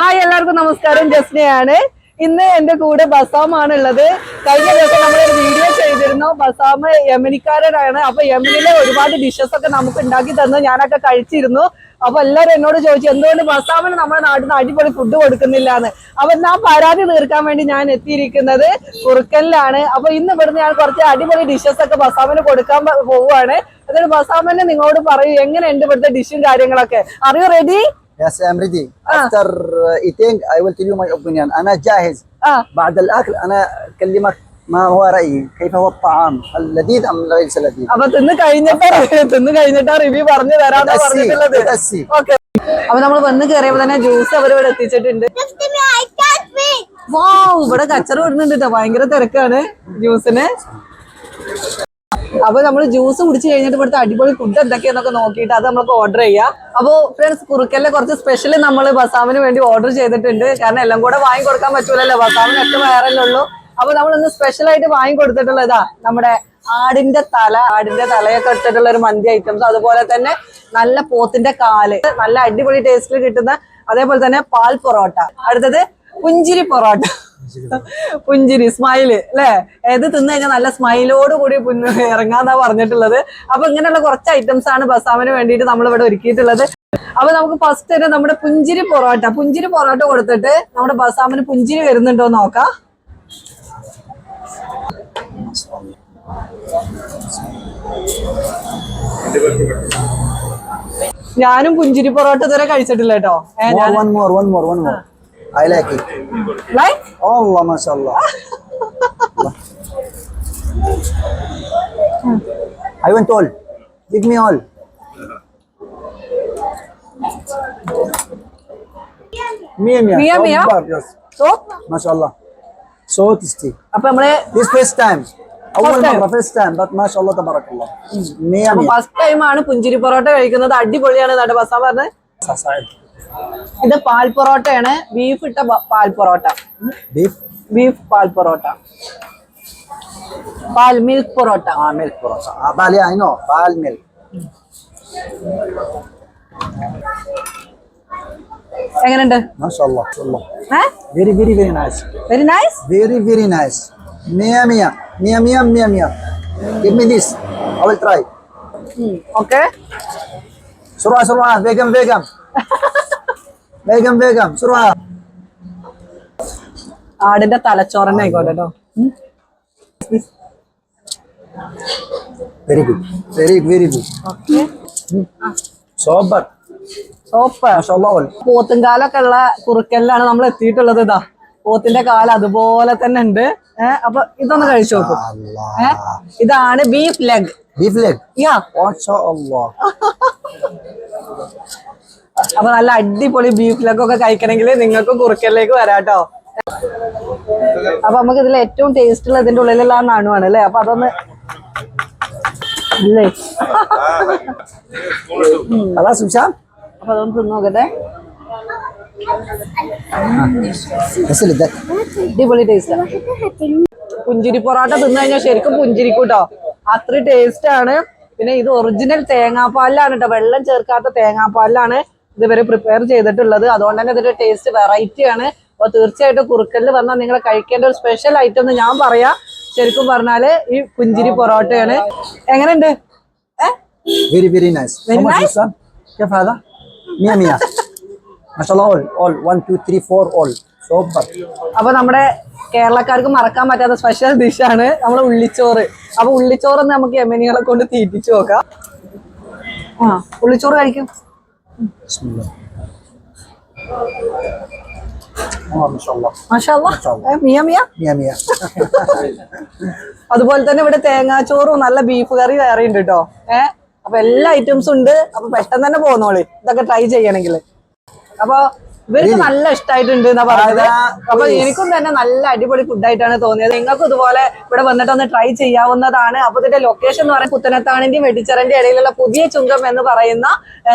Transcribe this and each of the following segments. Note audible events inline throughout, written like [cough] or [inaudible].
Hi എല്ലാവർക്കും നമസ്കാരം. ജസ്നയാണ്. ഇന്ന് എന്റെ കൂടെ ബസാമാണ് ഉള്ളത് കഴിഞ്ഞ ദിവസം നമ്മൾ ഒരു വീഡിയോ ചെയ്തിരുന്നു. ബസാം യമനിക്കാരനാണ്. അപ്പൊ യമനിലെ ഒരുപാട് ഡിഷസ് ഒക്കെ നമുക്ക് ഉണ്ടാക്കി തന്നു ഞാനൊക്കെ കഴിച്ചിരുന്നു. അപ്പൊ എല്ലാവരും എന്നോട് ചോദിച്ചു എന്തുകൊണ്ട് ബസാമിന് നമ്മുടെ നാട്ടിൽ നിന്ന് അടിപൊളി ഫുഡ് കൊടുക്കുന്നില്ല എന്ന് അപ്പൊ ഞാൻ പരാതി തീർക്കാൻ വേണ്ടി ഞാൻ എത്തിയിരിക്കുന്നത് കുറുക്കലിലാണ് അപ്പൊ ഇന്ന് ഇവിടുന്ന് ഞാൻ കുറച്ച് അടിപൊളി ഡിഷസ് ഒക്കെ ബസാമിന് കൊടുക്കാൻ പോവുകയാണ്. എന്നിട്ട് ബസാമിന് നിങ്ങളോട് പറയൂ എങ്ങനെയുണ്ട് ഇവിടുത്തെ ഡിഷും കാര്യങ്ങളൊക്കെ? അറിയോ റെഡി يا سام ريدي افتر ايتينج اي ويل تيل يو ماي اوبينيون انا جاهز ആ بعد الاكل انا اكلمك ما هو رايي كيف هو الطعام اللذيذ ام ليس لذيذ അപ്പൊ തിന്ന് കഴിഞ്ഞിട്ടാ തിന്ന് കഴിഞ്ഞിട്ടാ റിവ്യൂ പറഞ്ഞു തരാന്നാ تأسي പറഞ്ഞിട്ടുള്ളത് تأسي ഓക്കെ അപ്പൊ നമ്മൾ വന്ന് കയറിയപ്പോ തന്നെ ജ്യൂസ് അവർ ഇവിടെ എത്തിച്ചിട്ടുണ്ട് വാവ് ഇവിടെ കച്ചറ വിടുന്നുണ്ട് ട്ടോ ഭയങ്കര തിരക്കാണ് ജ്യൂസിന് അപ്പൊ നമ്മൾ ജ്യൂസ് കുടിച്ച് കഴിഞ്ഞിട്ട് ഇവിടുത്തെ അടിപൊളി ഫുഡ് എന്തൊക്കെയാന്നൊക്കെ നോക്കിയിട്ട് അത് നമുക്ക് ഓർഡർ ചെയ്യാം. അപ്പൊ ഫ്രണ്ട്സ് കുറുക്കലിലെ കുറച്ച് സ്പെഷ്യൽ നമ്മൾ ബസാമിന് വേണ്ടി ഓർഡർ ചെയ്തിട്ടുണ്ട്. കാരണം എല്ലാം കൂടെ വാങ്ങി കൊടുക്കാൻ പറ്റൂലല്ലോ. ബസാമിന് ഒറ്റ വേറല്ലേ ഉള്ളൂ. അപ്പൊ നമ്മൾ ഇന്ന് സ്പെഷ്യൽ ആയിട്ട് വാങ്ങി കൊടുത്തിട്ടുള്ളതാ നമ്മുടെ ആടിന്റെ തല ആടിന്റെ തലയൊക്കെ ഇട്ടിട്ടുള്ള ഒരു മന്തി ഐറ്റംസ് അതുപോലെ തന്നെ നല്ല പോത്തിന്റെ കാൽ നല്ല അടിപൊളി ടേസ്റ്റിൽ കിട്ടുന്ന അതേപോലെ തന്നെ പാൽ പൊറോട്ട. അടുത്തത് പുഞ്ചിരി പൊറോട്ട. പുഞ്ചിരി സ്മൈൽ അല്ലെ ഏത് തിന്നു കഴിഞ്ഞാൽ നല്ല സ്മൈലോട് കൂടി ഇറങ്ങാന്നാ പറഞ്ഞിട്ടുള്ളത്. അപ്പൊ ഇങ്ങനെയുള്ള കുറച്ച് ഐറ്റംസ് ആണ് ബസാമിന് വേണ്ടിയിട്ട് നമ്മൾ ഇവിടെ ഒരുക്കിയിട്ടുള്ളത്. അപ്പൊ നമുക്ക് ഫസ്റ്റ് തന്നെ നമ്മുടെ പുഞ്ചിരി പൊറോട്ട. പുഞ്ചിരി പൊറോട്ട കൊടുത്തിട്ട് നമ്മുടെ ബസാമിന് പുഞ്ചിരി വരുന്നുണ്ടോ നോക്കാം. ഞാനും പുഞ്ചിരി പൊറോട്ട ഇതുവരെ കഴിച്ചിട്ടില്ല കേട്ടോ. I like it. Like? Allah, mashallah. I want all. Give me all. Mia Mia. Mia Mia. Yes. So? Mashallah. So tasty. അപ്പൊ നമ്മൾ This first time. First time but മാഷാല്ലാ തബറക്കല്ലാ മിയ മിയ ഫസ്റ്റ് ടൈമാണ് പുഞ്ചിരി പൊറോട്ട കഴിക്കുന്നത് അടിപൊളിയാണ് നട ബസാ പറഞ്ഞത് ഇത് പാൽ പൊറോട്ടയാണ്. ബീഫ് ഇട്ട പാൽ പൊറോട്ട. ബീഫ്? ബീഫ് പാൽ പൊറോട്ട. പാൽ മിൽക്ക് പൊറോട്ട. ആ മിൽക്ക് പൊറോട്ട. ആ പാൽ ഐ എങ്ങനെണ്ട് പാൽ മിൽക്ക്. എങ്ങനെയുണ്ട്? Very very very nice very nice very very nice Miya മിയ മിയ മിയ Miya give me this I will try okay സുറ സുറ വേഗം വേഗം വേഗം Surah. ആടിന്റെ തലച്ചോറന്നെ ആയിക്കോട്ടെ കേട്ടോ good. Very very good super. Soap MashaAllah. all. പോത്തുംകാലൊക്കെ ഉള്ള കുറുക്കലിലാണ് നമ്മൾ എത്തിയിട്ടുള്ളത് ഇതാ. പോത്തിന്റെ കാൽ അതുപോലെ തന്നെ ഉണ്ട്. ഏഹ് അപ്പൊ ഇതൊന്ന് കഴിച്ചു നോക്കും. ഏഹ് ഇതാണ് beef leg. Beef leg? Yeah. [laughs] അപ്പൊ നല്ല അടിപൊളി ബീഫിലൊക്കെ ഒക്കെ കഴിക്കണമെങ്കിൽ നിങ്ങൾക്ക് കുറുക്കലിലേക്ക് വരാട്ടോ. അപ്പൊ നമുക്ക് ഇതിൽ ഏറ്റവും ടേസ്റ്റ് ഉള്ള ഇതിന്റെ ഉള്ളിലുള്ള ആ നാണുവാണ് അല്ലേ? അപ്പൊ അതൊന്ന് അല്ലേ അതാ സുഷാ അപ്പൊ അതൊന്ന് തിന്നു നോക്കട്ടെ. അടിപൊളി ടേസ്റ്റ് പുഞ്ചിരി പൊറോട്ട തിന്നു കഴിഞ്ഞാൽ ശരിക്കും പുഞ്ചിരി കൂട്ടോ അത്ര ടേസ്റ്റ് ആണ്. പിന്നെ ഇത് ഒറിജിനൽ തേങ്ങാപ്പാലിലാണ് കേട്ടോ വെള്ളം ചേർക്കാത്ത തേങ്ങാപ്പാലിലാണ് ഇതുവരെ പ്രിപ്പയർ ചെയ്തിട്ടുള്ളത്. അതുകൊണ്ട് തന്നെ ഇതിന്റെ ടേസ്റ്റ് വെറൈറ്റി ആണ്. അപ്പോൾ തീർച്ചയായിട്ടും കുറുക്കൽ വന്നാൽ നിങ്ങൾ കഴിക്കേണ്ട ഒരു സ്പെഷ്യൽ ഐറ്റം എന്ന് ഞാൻ പറയാം. ശരിക്കും പറഞ്ഞാൽ ഈ പുഞ്ചിരി പൊറോട്ടയാണ്. എങ്ങനെയുണ്ട്? വെരി വെരി നൈസ് അപ്പൊ നമ്മുടെ കേരളക്കാർക്ക് മറക്കാൻ പറ്റാത്ത സ്പെഷ്യൽ ഡിഷാണ് നമ്മുടെ ഉള്ളിച്ചോറ്. അപ്പൊ ഉള്ളിച്ചോറ് നമുക്ക് എമിനികളെ കൊണ്ട് തീറ്റിച്ചു നോക്കാം. ആ ഉള്ളിച്ചോറ് കഴിക്കും. മിയ മിയ? മിയ മിയ. അതുപോലെ തന്നെ ഇവിടെ തേങ്ങാച്ചോറും നല്ല ബീഫ് കറി വേറെ ഉണ്ട് കേട്ടോ ഏ അപ്പൊ എല്ലാ ഐറ്റംസും ഉണ്ട്. അപ്പൊ പെട്ടെന്ന് തന്നെ പോന്നോളി. ഇതൊക്കെ ട്രൈ ചെയ്യണമെങ്കിൽ അപ്പൊ ഇവർക്ക് നല്ല ഇഷ്ടമായിട്ടുണ്ട് എന്നാ പറഞ്ഞത്. അതാ, അപ്പൊ. എനിക്കും തന്നെ നല്ല അടിപൊളി ഫുഡായിട്ടാണ് തോന്നിയത്. നിങ്ങൾക്കും ഇതുപോലെ ഇവിടെ വന്നിട്ട് ഒന്ന് ട്രൈ ചെയ്യാവുന്നതാണ്. അപ്പൊ ഇതിന്റെ ലൊക്കേഷൻ എന്ന് പറയുന്നത് പുത്തനത്താണിന്റെയും വെടിച്ചറിന്റെ ഇടയിലുള്ള പുതിയ ചുങ്കം എന്ന് പറയുന്ന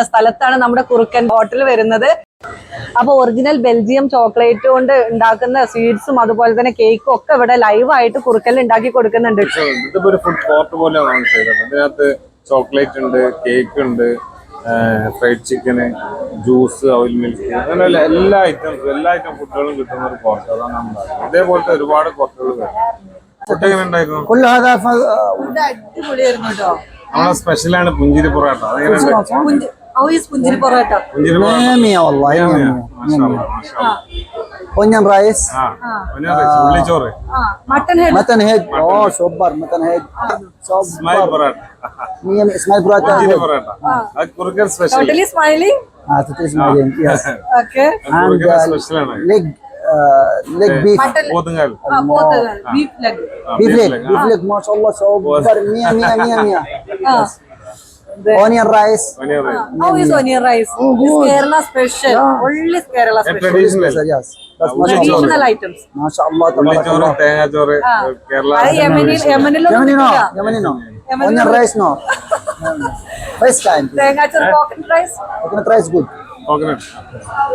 സ്ഥലത്താണ് നമ്മുടെ കുറുക്കൻ ഹോട്ടൽ വരുന്നത്. അപ്പൊ ഒറിജിനൽ ബെൽജിയം ചോക്ലേറ്റ് കൊണ്ട് ഉണ്ടാക്കുന്ന സ്വീറ്റ്സും അതുപോലെ തന്നെ കേക്കും ഒക്കെ ഇവിടെ ലൈവ് ആയിട്ട് കുറുക്കൽ ഉണ്ടാക്കി കൊടുക്കുന്നുണ്ട്. ഇതിപ്പോ ഒരു ഫുഡ് കോർട്ട് പോലെയാണ് നമ്മൾ ചെയ്തത് ചോക്ലേറ്റ് ഉണ്ട് കേക്ക് ഉണ്ട് fried chicken juice oil milk അങ്ങനെയുള്ള എല്ലാ ഐറ്റംസും എല്ലാ ഐറ്റം ഫുഡുകളും കിട്ടുന്ന ഒരു കോർട്ട് അതാണ് നമ്മുടെ ഇതേപോലത്തെ ഒരുപാട് കോർട്ടുകൾ ഫുഡ് എങ്ങനെ നമ്മളെ സ്പെഷ്യലാണ് പുഞ്ചിരി പൊറോട്ട. അതെങ്ങനെ പുഞ്ചിരി parotta. Onion rice ഉള്ളിച്ചോറ് mutton head oh super mutton head smile parotta smile parotta parotta Kurukkan special totally smiling ആ totally smiling yes okay and special ആണ് ലെഗ് ലെഗ് ബീഫ് പോത്തുകാൽ പോത്തുകാൽ beef leg beef leg beef leg മാഷാ അല്ലാഹ് super മിയ മിയ മിയ Miya yes onion rice How is onion rice? It's Kerala special. Only Kerala special. Traditional yes that's mashallah Traditional items. mashallah പള്ളിച്ചോറ് tabarakallah തേങ്ങാച്ചോറ് കേരള അത് യമനിൽ യമനിലൊന്നും yemenino കിട്ടില്ല. yemenino Yemenino. onion rice no first time തേങ്ങാച്ചോറ് coconut rice coconut rice good coconut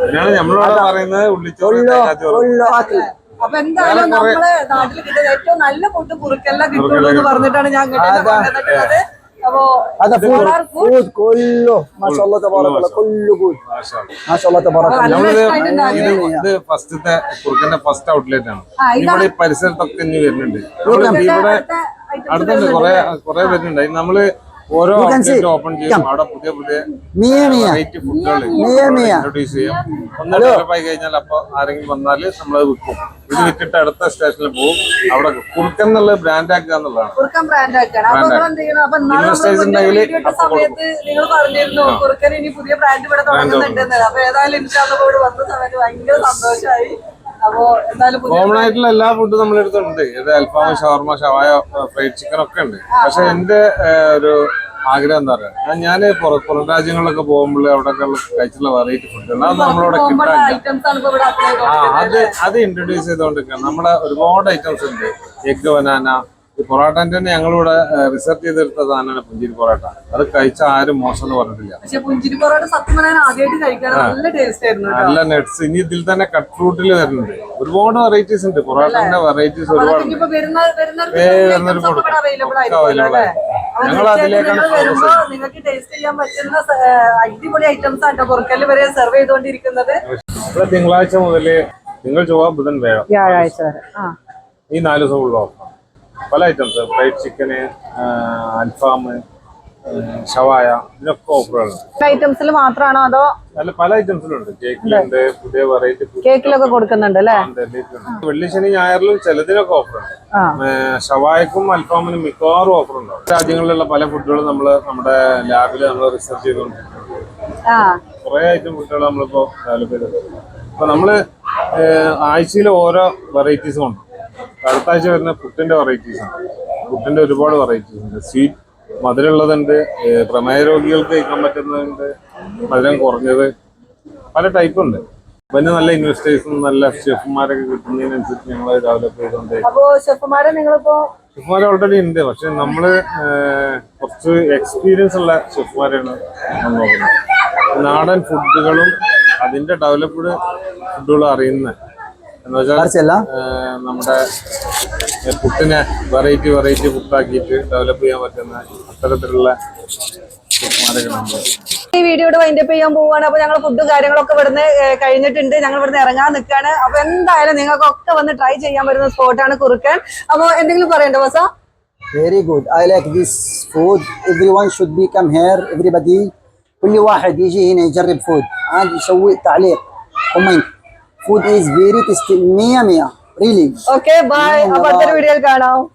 അതിനാണ് നമ്മളോട് പറയുന്നത് ഉള്ളിച്ചോറ് ullo തേങ്ങാച്ചോറ് ullo hakli അപ്പൊ എന്തായാലും നമ്മളെ നാട്ടിൽ കിട്ടുന്ന ഏറ്റവും നല്ല ഫുഡ് കുറുക്കെല്ലാം കിട്ടുള്ളൂ എന്ന് പറഞ്ഞിട്ടാണ് ഞാൻ ഇങ്ങോട്ടേക്ക് അതാ. കൊണ്ടുവന്നിട്ടുള്ളത്. هذا فود There are food. فود كله ما شاء الله تبارك الله كله good മാഷാ അല്ലാ. ما شاء الله تبارك الله നല്ല നമ്മളിത് ഇഷ്ടമായിട്ടുണ്ടായിരുന്നു. ഇത് ഇത് ഫസ്റ്റത്തെ കുറുക്കന്റെ ഫസ്റ്റ് ഔട്ട്ലെറ്റ് ആണ് ആ, ഇതാണ്. ഇവിടെ ഈ പരിസരത്തൊക്കെ ഇനി വരുന്നുണ്ട് നമ്മള് ഇവിടെ അടുത്ത items അടുത്തുണ്ട് കുറെ കുറെ വരുന്നുണ്ട് ഇത് നമ്മള് ഓരോ You can see. Outlet open ചെയ്യും അവിടെ പുതിയ പുതിയ مية مية വെറൈറ്റി ഫുഡുകൾ മിയ, മിയ. ഇൻട്രൊഡ്യൂസ് ചെയ്യും ഒന്ന് ഡെവലപ്പായി കഴിഞ്ഞാൽ അപ്പൊ ആരെങ്കിലും വന്നാല് നമ്മളത് വിൽക്കും ഇത് വിറ്റിട്ട് അടുത്ത സ്റ്റേഷനിൽ പോകും അവിടെ കുറുക്കൻ എന്നുള്ള ബ്രാൻഡ് ആക്കുക എന്നുള്ളതാണ്. കുറുക്കൻ ബ്രാൻഡ് നിങ്ങൾ സമയത്ത് പറഞ്ഞിരുന്നു കുറുക്കൻ ഇനി പുതിയ ബ്രാൻഡ് ഇവിടെ തുടങ്ങുന്നുണ്ടെന്ന് അപ്പൊ ഏതായാലും ഇൻഷാല്ലോട് വന്ന സമയത്ത് ഭയങ്കര സന്തോഷമായി കോമൺ ആയിട്ടുള്ള എല്ലാ ഫുഡും നമ്മളെടുത്തുണ്ട് ഇത് അൽഫാം ഷവർമ ഷവായ ഫ്രൈഡ് ചിക്കൻ ഒക്കെ ഉണ്ട്. പക്ഷെ എന്റെ ഒരു ആഗ്രഹം എന്താ പറയാ? ഞാൻ പുറം രാജ്യങ്ങളിലൊക്കെ പോകുമ്പോൾ അവിടെ കഴിച്ചുള്ള വെറൈറ്റി ഫുഡുകൾ അത് നമ്മളവിടെ കിട്ടാനില്ല. ആ അത് അത് ഇൻട്രൊഡ്യൂസ് ചെയ്തുകൊണ്ടിരിക്കണം നമ്മളെ ഒരുപാട് ഐറ്റംസ് ഉണ്ട്. എഗ് ബനാന ഈ പൊറോട്ടന്റെ തന്നെ ഞങ്ങളിവിടെ റിസർച്ച് ചെയ്തെടുത്ത സാധനമാണ് പുഞ്ചിരി പൊറോട്ട. അത് കഴിച്ച ആരും മോശം എന്ന് പറഞ്ഞിട്ടില്ല. പക്ഷെ പുഞ്ചിരി പൊറോട്ട സത്യം പറയാൻ ആദ്യമായിട്ട് കഴിക്കാൻ നല്ല ടേസ്റ്റ് ആയിരുന്നു നല്ല നെറ്റ്സ് ഇനി ഇതിൽ തന്നെ കട്ട് ഫ്രൂട്ടിൽ വരുന്നുണ്ട്. ഒരുപാട് വെറൈറ്റീസ് ഉണ്ട്. പൊറോട്ടന്റെ വെറൈറ്റീസ് ഒരുപാട് വരുന്നൊരു. അവൈലബിൾ ഞങ്ങൾ അതിലേക്കാണ് നിങ്ങൾക്ക് ടേസ്റ്റ് ചെയ്യാൻ പറ്റുന്ന അടിപൊളി ഐറ്റംസ് ആണ് പുറക്കൽ വരെ സെർവ് ചെയ്തുകൊണ്ടിരിക്കുന്നത്. ഇവിടെ തിങ്കളാഴ്ച മുതൽ നിങ്ങൾ ചൊവ്വ ബുധൻ വേഴം വ്യാഴാഴ്ച വരെ. ആ. ഈ നാല് ദിവസം ഉള്ള ഓഫർ പല ഐറ്റംസ് ഫ്രൈഡ് ചിക്കന് അൽഫാം ഷവായ ഇതിനൊക്കെ ഓഫറുകളുണ്ട് ഐറ്റംസിൽ മാത്രമാണോ അതോ അല്ല പല ഐറ്റംസിലുണ്ട് കേക്കിലുണ്ട് പുതിയ വെറൈറ്റി കേക്കിലൊക്കെ കൊടുക്കുന്നുണ്ട് അല്ലേ? വെള്ളി ശനി ഞായറിലും ചിലതിനൊക്കെ ഓഫറുണ്ട് ഷവായക്കും അൽഫാമിനും മിക്കവാറും ഓഫർ ഉണ്ടാവും. രാജ്യങ്ങളിലുള്ള പല ഫുഡുകളും നമ്മൾ നമ്മുടെ ലാബിൽ നമ്മൾ റിസർച്ച് ചെയ്തുകൊണ്ടിരിക്കുന്നുണ്ട് കൊറേ കുറേ ഐറ്റം ഫുഡുകൾ നമ്മളിപ്പോ ഡെവലപ്പ് ചെയ്തിട്ടുണ്ട്. അപ്പൊ നമ്മൾ ആഴ്ചയിൽ ഓരോ വെറൈറ്റീസും ഉണ്ട്. അടുത്ത ആഴ്ച വരുന്ന പുട്ടിന്റെ വെറൈറ്റീസ് ആണ്. പുട്ടിന്റെ ഒരുപാട് വെറൈറ്റീസ് ഉണ്ട്. സ്വീറ്റ് മധുരമുള്ളതുണ്ട് പ്രമേയ രോഗികൾക്ക് കഴിക്കാൻ പറ്റുന്നതുണ്ട് മധുരം കുറഞ്ഞത് പല ടൈപ്പ് ഉണ്ട്. പിന്നെ നല്ല ഇൻവെസ്റ്റേഴ്സും നല്ല ഷെഫുമാരൊക്കെ കിട്ടുന്നതിനനുസരിച്ച് ഞങ്ങൾ ഡെവലപ്പ് ചെയ്തുകൊണ്ട് അപ്പോ ഷെഫുമാരെ നിങ്ങളിപ്പോ ഷെഫുമാർ ഓൾറെഡി ഉണ്ട്. പക്ഷെ നമ്മൾ കുറച്ച് എക്സ്പീരിയൻസ് ഉള്ള ഷെഫുമാരെയാണ് നമ്മൾ നോക്കുന്നത്. നാടൻ ഫുഡുകളും അതിന്റെ ഡെവലപ്ഡ് ഫുഡുകളും അറിയുന്ന എന്ന് വെച്ചാൽ അരച്ചല്ല ഏഹ്, നമ്മുടെ ഏഹ്, പുട്ടിനെ വെറൈറ്റി വെറൈറ്റി ഫുഡാക്കിയിട്ട് ഡെവലപ്പ് ചെയ്യാൻ പറ്റുന്ന അത്തരത്തിലുള്ള ഷെഫുമാരൊക്കെ നമ്മൾ ഈ വീഡിയോയുടെ വൈൻഡപ്പ് ചെയ്യാൻ പോവാണ് അപ്പൊ ഞങ്ങൾ ഫുഡും കാര്യങ്ങളൊക്കെ ഇവിടുന്ന് ഏ, കഴിഞ്ഞിട്ടുണ്ട് ഞങ്ങൾ ഇവിടുന്ന് ഇറങ്ങാൻ നിൽക്കുകയാണ് അപ്പൊ എന്തായാലും നിങ്ങൾക്കൊക്കെ വന്ന് ട്രൈ ചെയ്യാൻ പറ്റുന്ന സ്പോട്ടാണ് കുറുക്കൻ അപ്പൊ എന്തെങ്കിലും പറയണ്ടോ ബസ Very good. I like this food. Everyone should be come here. Everybody. كل واحد يجي هنا يجرب فود. عاد يسوي تعليق. كومنت. food is very tasty. Mia, mia. Really. Okay, bye. About the video, I'll